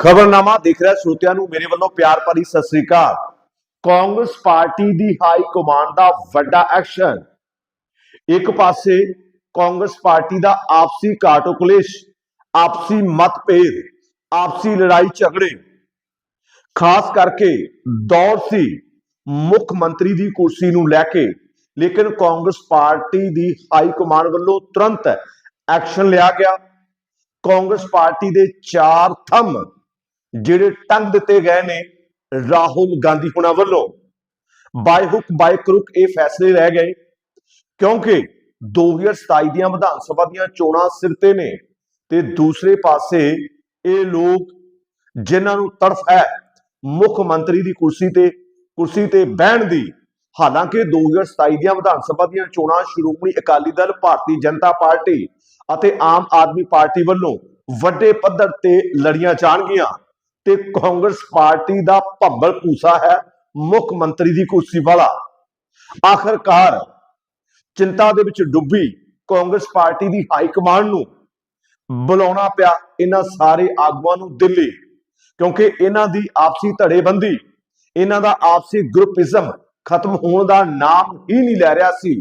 ਖਬਰਨਾਮਾ ਦੇਖ ਰਿਹਾ ਸਰੋਤਿਆਂ ਨੂੰ, ਮੇਰੇ ਵੱਲੋਂ ਪਿਆਰ ਭਰੀ ਸਤਿ ਸ੍ਰੀ ਅਕਾਲ। ਕਾਂਗਰਸ ਪਾਰਟੀ ਦੀ ਹਾਈ ਕਮਾਂਡ ਦਾ ਵੱਡਾ ਐਕਸ਼ਨ। ਇੱਕ ਪਾਸੇ ਕਾਂਗਰਸ ਪਾਰਟੀ ਦਾ ਆਪਸੀ ਕਾਟੋ ਆਪਸੀ ਮਤਭੇਦ, ਆਪਸੀ ਲੜਾਈ ਝਗੜੇ ਖਾਸ ਕਰਕੇ ਦੌਰ ਸੀ ਮੁੱਖ ਮੰਤਰੀ ਦੀ ਕੁਰਸੀ ਨੂੰ ਲੈ ਕੇ, ਲੇਕਿਨ ਕਾਂਗਰਸ ਪਾਰਟੀ ਦੀ ਹਾਈ ਕਮਾਂਡ ਵੱਲੋਂ ਤੁਰੰਤ ਐਕਸ਼ਨ ਲਿਆ ਗਿਆ। ਕਾਂਗਰਸ ਪਾਰਟੀ ਦੇ ਚਾਰ ਥੰਮ ਜਿਹੜੇ ਟੰਗ ਦਿੱਤੇ ਗਏ ਨੇ ਰਾਹੁਲ ਗਾਂਧੀ ਹੁਣਾਂ ਵੱਲੋਂ। ਬਾਈ ਹੁਕ ਬਾਈ ਕਰੁਕ ਇਹ ਫੈਸਲੇ ਰਹਿ ਗਏ, ਕਿਉਂਕਿ 2027 ਦੀਆਂ ਵਿਧਾਨ ਸਭਾ ਦੀਆਂ ਚੋਣਾਂ ਸਿਰ ਤੇ ਨੇ ਤੇ ਦੂਸਰੇ ਪਾਸੇ ਇਹ ਲੋਕ ਜਿਨ੍ਹਾਂ ਨੂੰ ਤੜਫ ਹੈ ਮੁੱਖ ਮੰਤਰੀ ਦੀ ਕੁਰਸੀ ਤੇ ਕੁਰਸੀ ਤੇ ਬਹਿਣ ਦੀ, ਹਾਲਾਂਕਿ 2027 ਦੀਆਂ ਵਿਧਾਨ ਸਭਾ ਦੀਆਂ ਚੋਣਾਂ ਸ਼੍ਰੋਮਣੀ ਅਕਾਲੀ ਦਲ, ਭਾਰਤੀ ਜਨਤਾ ਪਾਰਟੀ ਅਤੇ ਆਮ ਆਦਮੀ ਪਾਰਟੀ ਵੱਲੋਂ ਵੱਡੇ ਪੱਧਰ ਤੇ ਲੜੀਆਂ ਜਾਣਗੀਆਂ। ਤੇ ਕਾਂਗਰਸ ਪਾਰਟੀ ਦਾ ਭੰਬਲ ਪੂਸਾ ਹੈ ਮੁੱਖ ਮੰਤਰੀ ਦੀ ਕੁਰਸੀ ਵਾਲਾ। ਆਖਰਕਾਰ ਚਿੰਤਾ ਦੇ ਵਿੱਚ ਡੁੱਬੀ ਕਾਂਗਰਸ ਪਾਰਟੀ ਦੀ ਹਾਈ ਕਮਾਂਡ ਨੂੰ ਬੁਲਾਉਣਾ ਪਿਆ ਇਹਨਾਂ ਸਾਰੇ ਆਗੂਆਂ ਨੂੰ ਦਿੱਲੀ, ਕਿਉਂਕਿ ਇਹਨਾਂ ਦੀ ਆਪਸੀ ਧੜੇਬੰਦੀ, ਇਹਨਾਂ ਦਾ ਆਪਸੀ ਗਰੁੱਪਿਜ਼ਮ ਖਤਮ ਹੋਣ ਦਾ ਨਾਮ ਹੀ ਨਹੀਂ ਲੈ ਰਿਹਾ ਸੀ।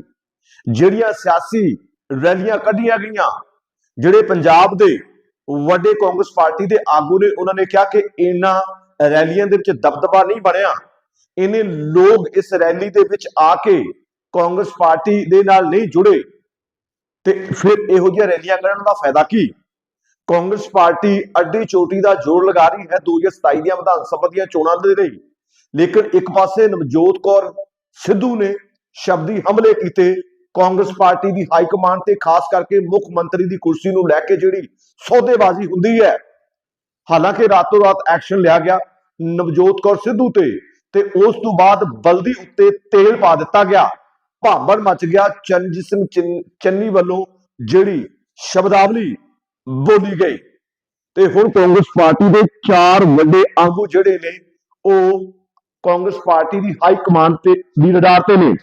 ਜਿਹੜੀਆਂ ਸਿਆਸੀ ਰੈਲੀਆਂ ਕੱਢੀਆਂ ਗਈਆਂ, ਜਿਹੜੇ ਪੰਜਾਬ ਦੇ ਵੱਡੇ ਕਾਂਗਰਸ ਪਾਰਟੀ ਦੇ ਆਗੂ ਨੇ, ਉਹਨਾਂ ਨੇ ਕਿਹਾ ਕਿ ਇਹਨਾਂ ਰੈਲੀਆਂ ਦੇ ਵਿੱਚ ਦਬਦਬਾ ਨਹੀਂ ਬਣਿਆ। ਇਹਨੇ ਲੋਕ ਇਸ ਰੈਲੀ ਦੇ ਵਿੱਚ ਆ ਕੇ ਕਾਂਗਰਸ ਪਾਰਟੀ ਦੇ ਨਾਲ ਨਹੀਂ ਜੁੜੇ। ਤੇ ਫਿਰ ਇਹੋ ਜਿਹੀਆਂ ਰੈਲੀਆਂ ਕਰਨ ਦਾ ਫਾਇਦਾ ਕੀ? ਕਾਂਗਰਸ ਪਾਰਟੀ ਅੱਡੀ ਚੋਟੀ ਦਾ ਜ਼ੋਰ ਲਗਾ ਰਹੀ ਹੈ। 2027 ਦੀਆਂ ਵਿਧਾਨ ਸਭਾ ਦੀਆਂ ਚੋਣਾਂ ਦੇ ਲਈ। ਲੇਕਿਨ ਇੱਕ ਪਾਸੇ ਨਵਜੋਤ ਕੌਰ ਸਿੱਧੂ ਨੇ ਸ਼ਬਦੀ ਹਮਲੇ ਕੀਤੇ। ਕਾਂਗਰਸ ਪਾਰਟੀ ਦੀ ਹਾਈ ਕਮਾਂਡ ਤੇ ਖਾਸ ਕਰਕੇ ਮੁੱਖ ਮੰਤਰੀ ਦੀ ਕੁਰਸੀ ਨੂੰ ਲੈ ਕੇ ਜਿਹੜੀ ਸੌਦੇਬਾਜ਼ੀ ਹੁੰਦੀ ਹੈ, ਹਾਲਾਂਕਿ ਰਾਤੋਂ ਰਾਤ ਐਕਸ਼ਨ ਲਿਆ ਗਿਆ, ਨਵਜੋਤ ਕੌਰ ਸਿੱਧੂ ਤੇ ਤੇ ਉਸ ਤੋਂ ਬਾਅਦ ਬਲਦੀ ਉੱਤੇ ਤੇਲ ਪਾ ਦਿੱਤਾ ਗਿਆ। ਭਾਂਬੜ ਮਚ ਗਿਆ, ਚਰਨਜੀਤ ਸਿੰਘ ਚੰਨ- ਚੰਨੀ ਵੱਲੋਂ ਜਿਹੜੀ ਸ਼ਬਦਾਵਲੀ ਬੋਲੀ ਗਈ। ਤੇ ਹੁਣ ਕਾਂਗਰਸ ਪਾਰਟੀ ਦੇ ਚਾਰ ਵੱਡੇ ਆਗੂ ਜਿਹੜੇ ਨੇ, ਉਹ ਕਾਂਗਰਸ ਪਾਰਟੀ ਦੀ ਹਾਈ ਕਮਾਂਡ ਤੇ ਲੀਡਰ ਤੇ ਨੇ।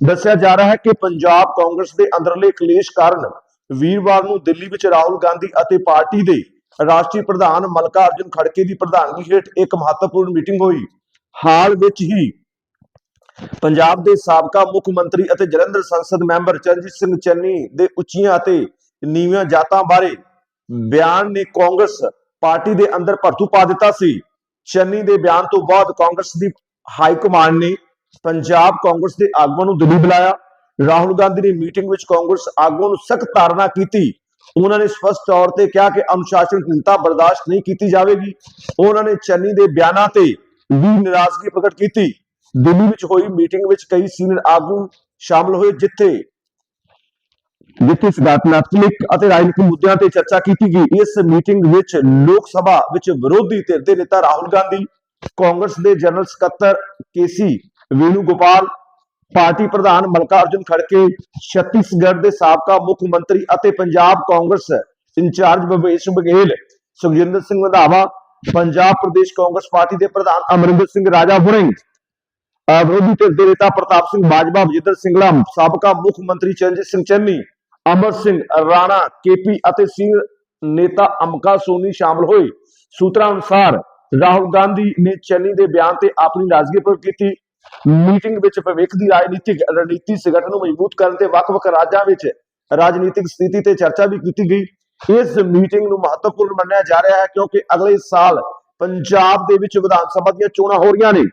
ਦੱਸਿਆ ਜਾ ਰਿਹਾ ਹੈ ਕਿ ਪੰਜਾਬ ਕਾਂਗਰਸ ਦੇ ਅੰਦਰਲੇ ਕਲੇਸ਼ ਕਾਰਨ ਵੀਰਵਾਰ ਨੂੰ ਦਿੱਲੀ ਵਿੱਚ ਰਾਹੁਲ ਗਾਂਧੀ ਅਤੇ ਪਾਰਟੀ ਦੇ ਰਾਸ਼ਟਰੀ ਪ੍ਰਧਾਨ ਮਲਕਾ ਅਰਜੁਨ ਖੜਕੇ ਦੀ ਪ੍ਰਧਾਨਗੀ ਹੇਠ ਇੱਕ ਮਹੱਤਵਪੂਰਨ ਮੀਟਿੰਗ ਹੋਈ। ਹਾਲ ਵਿੱਚ ਹੀ ਪੰਜਾਬ ਦੇ ਸਾਬਕਾ ਮੁੱਖ ਮੰਤਰੀ ਅਤੇ ਜਲੰਧਰ ਸੰਸਦ ਮੈਂਬਰ ਚਰਨਜੀਤ ਸਿੰਘ ਚੰਨੀ ਦੇ ਉੱਚੀਆਂ ਅਤੇ ਨੀਵੀਆਂ ਜਾਤਾਂ ਬਾਰੇ ਬਿਆਨ ਨੇ ਕਾਂਗਰਸ ਪਾਰਟੀ ਦੇ ਅੰਦਰ ਭਰਤੂ ਪਾ ਦਿੱਤਾ ਸੀ। ਚੰਨੀ ਦੇ ਬਿਆਨ ਤੋਂ ਬਾਅਦ ਕਾਂਗਰਸ ਦੀ ਹਾਈ ਕਮਾਂਡ ਨੇ ਪੰਜਾਬ ਕਾਂਗਰਸ ਦੇ ਆਗੂਆਂ ਨੂੰ ਦਿੱਲੀ ਬੁਲਾਇਆ। ਰਾਹੁਲ ਗਾਂਧੀ ਨੇ ਮੀਟਿੰਗ ਵਿੱਚ ਕਾਂਗਰਸ ਆਗੂਆਂ ਨੂੰ ਸਖਤ ਤਾੜਨਾ ਕੀਤੀ। ਉਹਨਾਂ ਨੇ ਸਪਸ਼ਟ ਤੌਰ ਤੇ ਕਿਹਾ ਕਿ ਅਨੁਸ਼ਾਸਨਹੀਨਤਾ ਬਰਦਾਸ਼ਤ ਨਹੀਂ ਕੀਤੀ ਜਾਵੇਗੀ। ਉਹਨਾਂ ਨੇ ਚੰਨੀ ਦੇ ਬਿਆਨਾਂ ਤੇ ਵੀ ਨਾਰਾਜ਼ਗੀ ਪ੍ਰਗਟ ਕੀਤੀ। ਦਿੱਲੀ ਵਿੱਚ ਹੋਈ ਮੀਟਿੰਗ ਵਿੱਚ ਕਈ ਸੀਨੀਅਰ ਆਗੂ ਸ਼ਾਮਲ ਹੋਏ, ਜਿੱਥੇ ਜਿੱਥੇ ਸੰਗਠਨਾਤਮਕ ਅਤੇ ਰਾਜਨੀਤਿਕ ਮੁੱਦਿਆਂ ਤੇ ਚਰਚਾ ਕੀਤੀ ਗਈ। ਇਸ ਮੀਟਿੰਗ ਵਿੱਚ ਲੋਕ ਸਭਾ ਵਿੱਚ ਵਿਰੋਧੀ ਧਿਰ ਦੇ ਨੇਤਾ ਰਾਹੁਲ ਗਾਂਧੀ, ਕਾਂਗਰਸ ਦੇ ਜਨਰਲ ਸਕੱਤਰ ਕੇਸੀ ਵੇਣੂ ਗੋਪਾਲ, ਪਾਰਟੀ ਪ੍ਰਧਾਨ ਮਲਕਾ ਅਰਜੁਨ ਖੜਕੇ, ਛੱਤੀਸਗੜ੍ਹ ਦੇ ਸਾਬਕਾ ਮੁੱਖ ਮੰਤਰੀ ਅਤੇ ਪੰਜਾਬ ਕਾਂਗਰਸ ਇੰਚਾਰਜ ਭਵੇਸ਼ ਬਘੇਲ, ਸੁਖਜਿੰਦਰ ਸਿੰਘ ਰੰਧਾਵਾ ਪੰਜਾਬ ਪ੍ਰਦੇਸ਼ ਕਾਂਗਰਸ ਪਾਰਟੀ ਦੇ ਪ੍ਰਧਾਨ ਅਮਰਿੰਦਰ ਸਿੰਘ ਰਾਜਾ ਵੜਿੰਗ ਵਿਰੋਧੀ ਧਿਰ ਦੇ ਨੇਤਾ ਪ੍ਰਤਾਪ ਸਿੰਘ ਬਾਜਵਾ, ਵਜਿੰਦਰ ਸਿੰਘਲਾ ਸਾਬਕਾ ਮੁੱਖ ਮੰਤਰੀ ਚਰਨਜੀਤ ਸਿੰਘ ਚੰਨੀ, ਅਮਰ ਸਿੰਘ ਰਾਣਾ, ਕੇਪੀ ਅਤੇ ਸੀਨੀਅਰ ਨੇਤਾ ਅਮਕਾ ਸੋਨੀ ਸ਼ਾਮਲ ਹੋਏ। ਸੂਤਰਾਂ ਅਨੁਸਾਰ ਰਾਹੁਲ ਗਾਂਧੀ ਨੇ ਚੰਨੀ ਦੇ ਬਿਆਨ ਤੇ ਆਪਣੀ ਨਾਰਾਜ਼ਗੀ ਪ੍ਰਗਟ ਕੀਤੀ। ਮੀਟਿੰਗ ਵਿੱਚ ਭਵਿੱਖ ਦੀ ਰਾਜਨੀਤਿਕ ਰਣਨੀਤੀ ਸੰਗਠਨ ਨੂੰ ਮਜ਼ਬੂਤ ਕਰਨ ਤੇ ਵੱਖ-ਵੱਖ ਰਾਜਾਂ ਵਿੱਚ ਰਾਜਨੀਤਿਕ ਸਥਿਤੀ ਤੇ ਚਰਚਾ ਵੀ ਕੀਤੀ ਗਈ। ਇਸ ਮੀਟਿੰਗ ਨੂੰ ਮਹੱਤਵਪੂਰਨ ਮੰਨਿਆ ਜਾ ਰਿਹਾ ਹੈ ਕਿਉਂਕਿ ਅਗਲੇ ਸਾਲ ਪੰਜਾਬ ਦੇ ਵਿੱਚ ਵਿਧਾਨ ਸਭਾ ਦੀਆਂ ਚੋਣਾਂ ਹੋ ਰਹੀਆਂ ਨੇ।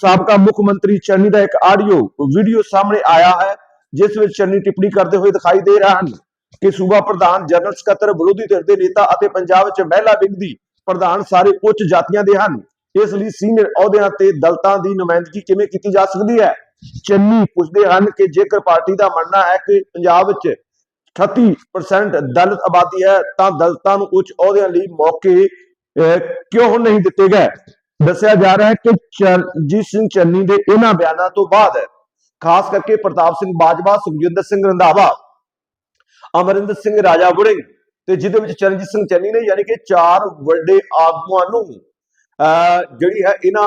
ਸਾਬਕਾ ਮੁੱਖ ਮੰਤਰੀ ਚੰਨੀ ਦਾ ਇੱਕ ਆਡੀਓ ਵੀਡੀਓ ਸਾਹਮਣੇ ਆਇਆ ਹੈ, ਜਿਸ ਵਿੱਚ ਚੰਨੀ ਟਿੱਪਣੀ ਕਰਦੇ ਹੋਏ ਦਿਖਾਈ ਦੇ ਰਹੇ ਹਨ ਕਿ ਸੂਬਾ ਪ੍ਰਧਾਨ ਜਨਰਲ ਸਕੱਤਰ ਵਿਰੋਧੀ ਧਿਰ ਦੇ ਨੇਤਾ ਅਤੇ ਪੰਜਾਬ ਵਿੱਚ ਮਹਿਲਾ ਵਿੰਗ ਦੀ ਪ੍ਰਧਾਨ ਸਾਰੇ ਉੱਚ ਜਾਤੀਆਂ ਦੇ ਹਨ। ਇਸ ਲਈ ਸੀਨੀਅਰ ਅਹੁਦਿਆਂ ਤੇ ਦਲਤਾਂ ਦੀ ਨੁਮਾਇੰਦਗੀ ਕਿਵੇਂ ਕੀਤੀ ਜਾ ਸਕਦੀ ਹੈ? ਚੰਨੀ ਪੁੱਛਦੇ ਹਨ ਕਿ ਜੇਕਰ ਪਾਰਟੀ ਦਾ ਮੰਨਣਾ ਹੈ ਕਿ ਪੰਜਾਬ ਵਿੱਚ 38% ਦਲਿਤ ਆਬਾਦੀ ਹੈ, ਤਾਂ ਦਲਤਾਂ ਨੂੰ ਉੱਚ ਅਹੁਦਿਆਂ ਲਈ ਮੌਕੇ ਕਿਉਂ ਨਹੀਂ ਦਿੱਤੇ ਗਏ? ਦੱਸਿਆ ਜਾ ਰਿਹਾ ਹੈ ਕਿ ਚਰਨਜੀਤ ਸਿੰਘ ਚੰਨੀ ਦੇ ਇਹਨਾਂ ਬਿਆਨਾਂ ਤੋਂ ਬਾਅਦ ਖਾਸ ਕਰਕੇ ਪ੍ਰਤਾਪ ਸਿੰਘ ਬਾਜਵਾ, ਸੁਖਜਿੰਦਰ ਸਿੰਘ ਰੰਧਾਵਾ, ਅਮਰਿੰਦਰ ਸਿੰਘ ਰਾਜਾ ਵੜਿੰਗ ਤੇ ਜਿਹਦੇ ਵਿੱਚ ਚਰਨਜੀਤ ਸਿੰਘ ਚੰਨੀ ਨੇ, ਯਾਨੀ ਕਿ ਚਾਰ ਵੱਡੇ ਆਗੂਆਂ ਨੂੰ ਜਿਹੜੀ ਹੈ ਇਹਨਾਂ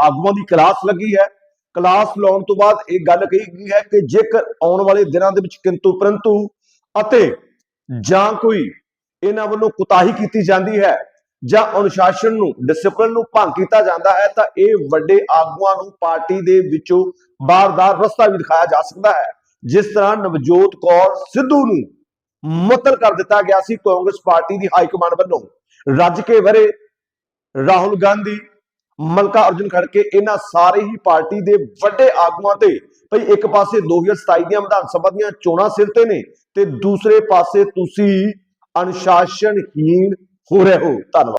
ਆਗੂਆਂ ਦੀ ਕਲਾਸ ਲੱਗੀ ਹੈ। ਕਲਾਸ ਲਾਉਣ ਤੋਂ ਬਾਅਦ ਇਹ ਗੱਲ ਕਹੀ ਗਈ ਹੈ ਕਿ ਜੇਕਰ ਆਉਣ ਵਾਲੇ ਦਿਨਾਂ ਦੇ ਵਿੱਚ ਕਿੰਤੂ ਪਰੰਤੂ ਅਤੇ ਜਾਂ ਕੋਈ ਇਹਨਾਂ ਵੱਲੋਂ ਕੁਤਾਹੀ ਕੀਤੀ ਜਾਂਦੀ ਹੈ ਜਾਂ ਅਨੁਸ਼ਾਸਨ ਨੂੰ ਡਿਸਪਲਿਨ ਨੂੰ ਭੰਗ ਕੀਤਾ ਜਾਂਦਾ ਹੈ, ਤਾਂ ਇਹ ਵੱਡੇ ਆਗੂਆਂ ਨੂੰ ਪਾਰਟੀ ਦੇ ਵਿੱਚੋਂ ਬਾਹਰ ਦਾ ਰਸਤਾ ਵੀ ਦਿਖਾਇਆ ਜਾ ਸਕਦਾ ਹੈ। ਜਿਸ ਤਰ੍ਹਾਂ ਨਵਜੋਤ ਕੌਰ ਸਿੱਧੂ ਨੂੰ ਮੁਅੱਤਲ ਕਰ ਦਿੱਤਾ ਗਿਆ ਸੀ ਕਾਂਗਰਸ ਪਾਰਟੀ ਦੀ ਹਾਈ ਕਮਾਂਡ ਵੱਲੋਂ। ਰੱਜ ਕੇ ਵਰੇ ਰਾਹੁਲ ਗਾਂਧੀ, ਮਲਕਾ ਅਰਜੁਨ ਖੜਕੇ ਇਹਨਾਂ ਸਾਰੇ ਹੀ ਪਾਰਟੀ ਦੇ ਵੱਡੇ ਆਗੂਆਂ ਤੇ ਭਈ ਇੱਕ ਪਾਸੇ 2027 ਦੀਆਂ ਵਿਧਾਨ ਸਭਾ ਦੀਆਂ ਚੋਣਾਂ ਸਿਰ ਤੇ ਨੇ ਤੇ ਦੂਸਰੇ ਪਾਸੇ ਤੁਸੀਂ ਅਨੁਸ਼ਾਸਨਹੀਣ ਹੋ ਰਹੇ ਹੋ। ਧੰਨਵਾਦ।